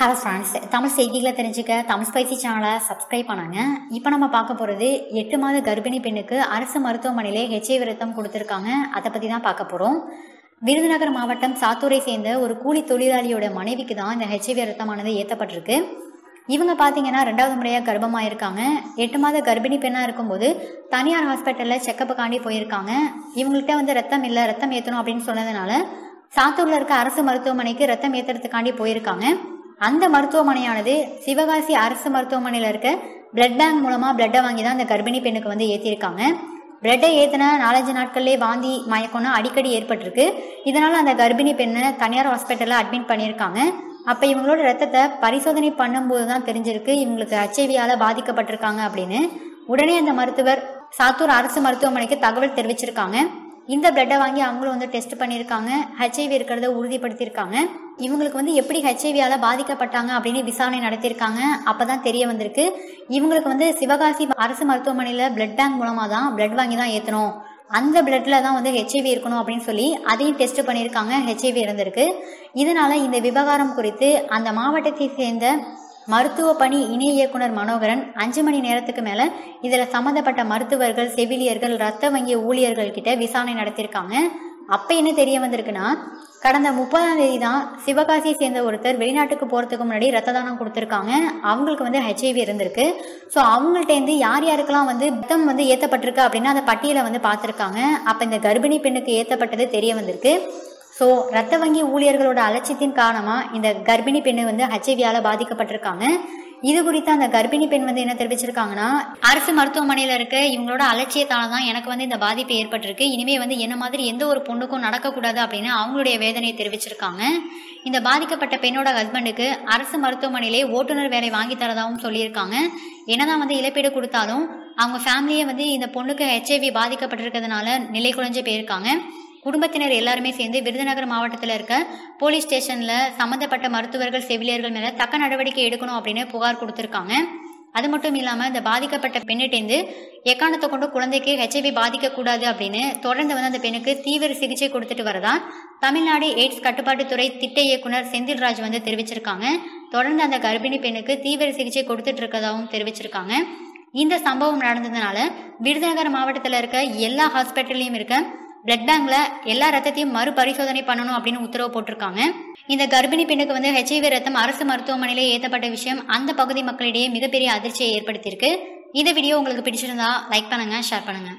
Hello friends Tamil செய்திகளை தெரிஞ்சுக்க Tamil spicy சேனலை சப்ஸ்கிரைப் பண்ணாங்க. இப்போ நம்ம பார்க்க போகிறது எட்டு மாத கர்ப்பிணி பெண்ணுக்கு அரசு மருத்துவமனையிலே ஹெச்ஐ விரத்தம் கொடுத்துருக்காங்க. அதை பற்றி தான் பார்க்க போகிறோம் விருதுநகர் மாவட்டம் சாத்தூரை சேர்ந்த ஒரு கூலி தொழிலாளியோட மனைவிக்கு தான் இந்த ஹெச்ஐவி ரத்தமானது ஏற்றப்பட்டிருக்கு இவங்க பார்த்தீங்கன்னா ரெண்டாவது முறையாக கர்ப்பமாக இருக்காங்க எட்டு மாத கர்ப்பிணி பெண்ணாக இருக்கும்போது தனியார் ஹாஸ்பிட்டலில் செக்கப்புக்காண்டி போயிருக்காங்க. இவங்கள்ட்ட வந்து ரத்தம் இல்லை ரத்தம் ஏற்றணும் அப்படின்னு சொன்னதுனால சாத்தூரில் இருக்க அரசு மருத்துவமனைக்கு ரத்தம் ஏற்றுறதுக்காண்டி போயிருக்காங்க. அந்த மருத்துவமனையானது சிவகாசி அரசு மருத்துவமனையில் இருக்க பிளட் பேங்க் மூலமாக பிளட்டை வாங்கி தான் அந்த கர்ப்பிணி பெண்ணுக்கு வந்து ஏற்றிருக்காங்க பிளட்டை ஏற்றின நாலஞ்சு நாட்கள்லேயே வாந்தி மயக்கம்னா அடிக்கடி ஏற்பட்டிருக்கு. இதனால் அந்த கர்ப்பிணி பெண்ணை தனியார் ஹாஸ்பிட்டலில் அட்மிட் பண்ணியிருக்காங்க. அப்போ இவங்களோட ரத்தத்தை பரிசோதனை பண்ணும்போது தான் தெரிஞ்சிருக்கு இவங்களுக்கு ஹெச்ஐவியால் பாதிக்கப்பட்டிருக்காங்க அப்படின்னு. உடனே அந்த மருத்துவர் சாத்தூர் அரசு மருத்துவமனைக்கு தகவல் தெரிவிச்சிருக்காங்க. இந்த பிளட்டை வாங்கி அவங்களும் வந்து டெஸ்ட் பண்ணியிருக்காங்க. ஹெச்ஐவி இருக்கிறத உறுதிப்படுத்தியிருக்காங்க. இவங்களுக்கு வந்து எப்படி ஹெச்ஐவியால் பாதிக்கப்பட்டாங்க அப்படின்னு விசாரணை நடத்தியிருக்காங்க. அப்போ தான் தெரிய வந்திருக்கு. இவங்களுக்கு வந்து சிவகாசி அரசு மருத்துவமனையில் பிளட் பேங்க் மூலமாக தான் பிளட் வாங்கி தான் ஏற்றணும் அந்த பிளட்ல தான் வந்து ஹெச்ஐவி இருக்கணும் அப்படின்னு சொல்லி அதையும் டெஸ்ட் பண்ணியிருக்காங்க. ஹெச்ஐவி இருந்திருக்கு இதனால இந்த விவகாரம் குறித்து அந்த மாவட்டத்தை சேர்ந்த மருத்துவ பணி இணை இயக்குனர் மனோகரன் அஞ்சு மணி நேரத்துக்கு மேல இதுல சம்பந்தப்பட்ட மருத்துவர்கள் செவிலியர்கள் ரத்த வங்கி ஊழியர்கள் கிட்ட விசாரணை நடத்தியிருக்காங்க அப்ப என்ன தெரிய வந்திருக்குன்னா கடந்த முப்பதாம் தேதி தான் சிவகாசியை சேர்ந்த ஒருத்தர் வெளிநாட்டுக்கு போறதுக்கு முன்னாடி ரத்த தானம் கொடுத்துருக்காங்க. அவங்களுக்கு வந்து ஹெச்ஐவி இருந்திருக்கு. ஸோ அவங்கள்ட்டேருந்து யார் யாருக்கெல்லாம் வந்து ரத்தம் வந்து ஏற்றப்பட்டிருக்கு அப்படின்னா அந்த பட்டியலை வந்து பார்த்துருக்காங்க. அப்போ இந்த கர்ப்பிணி பெண்ணுக்கு ஏற்றப்பட்டது தெரிய வந்திருக்கு. ஸோ ரத்த வங்கி ஊழியர்களோட அலட்சியத்தின் காரணமாக இந்த கர்ப்பிணி பெண்ணு வந்து ஹெச்ஐவியால் பாதிக்கப்பட்டிருக்காங்க. இது குறித்து அந்த கர்ப்பிணி பெண் வந்து என்ன தெரிவிச்சிருக்காங்கன்னா அரசு மருத்துவமனையில் இருக்க இவங்களோட அலட்சியத்தால தான் எனக்கு வந்து இந்த பாதிப்பு ஏற்பட்டிருக்கு. இனிமே வந்து என்ன மாதிரி எந்த ஒரு பொண்ணுக்கும் நடக்கக்கூடாது அப்படின்னு அவங்களுடைய வேதனையை தெரிவிச்சிருக்காங்க. இந்த பாதிக்கப்பட்ட பெண்ணோட ஹஸ்பண்டுக்கு அரசு மருத்துவமனையிலே ஓட்டுநர் வேலை வாங்கி தரதாகவும் சொல்லியிருக்காங்க. என்னதான் வந்து இழப்பீடு கொடுத்தாலும் அவங்க ஃபேமிலியே வந்து இந்த பொண்ணுக்கு ஹெச்ஐவி பாதிக்கப்பட்டிருக்கிறதுனால நிலை குலைஞ்சு போயிருக்காங்க. குடும்பத்தினர் எல்லாருமே சேர்ந்து விருதுநகர் மாவட்டத்தில் இருக்க போலீஸ் ஸ்டேஷனில் சம்மந்தப்பட்ட மருத்துவர்கள் செவிலியர்கள் மேலே தக்க நடவடிக்கை எடுக்கணும் அப்படின்னு புகார் கொடுத்துருக்காங்க. அது மட்டும் இல்லாமல் இந்த பாதிக்கப்பட்ட பெண்ணிட்டேந்து எக்காரணத்தை கொண்டு குழந்தைக்கு ஹெச்ஐவி பாதிக்கக்கூடாது அப்படின்னு தொடர்ந்து வந்து அந்த பெண்ணுக்கு தீவிர சிகிச்சை கொடுத்துட்டு வரதா தமிழ்நாடு எய்ட்ஸ் கட்டுப்பாட்டுத்துறை திட்ட இயக்குனர் செந்தில்ராஜ் வந்து தெரிவிச்சிருக்காங்க. தொடர்ந்து அந்த கர்ப்பிணி பெண்ணுக்கு தீவிர சிகிச்சை கொடுத்துட்டு இருக்கதாகவும் தெரிவிச்சிருக்காங்க. இந்த சம்பவம் நடந்ததுனால விருதுநகர் மாவட்டத்தில் இருக்க எல்லா ஹாஸ்பிட்டல்லையும் இருக்க பிளட் பேங்க்ல எல்லா ரத்தத்தையும் மறுபரிசோதனை பண்ணணும் அப்படின்னு உத்தரவு போட்டிருக்காங்க. இந்த கர்ப்பிணி பெண்ணுக்கு வந்து ஹெச்ஐவி ரத்தம் அரசு மருத்துவமனையில ஏற்றப்பட்ட விஷயம். அந்த பகுதி மக்களிடையே மிகப்பெரிய அதிர்ச்சியை ஏற்படுத்தியிருக்கு. இந்த வீடியோ உங்களுக்கு பிடிச்சிருந்தா லைக் பண்ணுங்க ஷேர் பண்ணுங்க.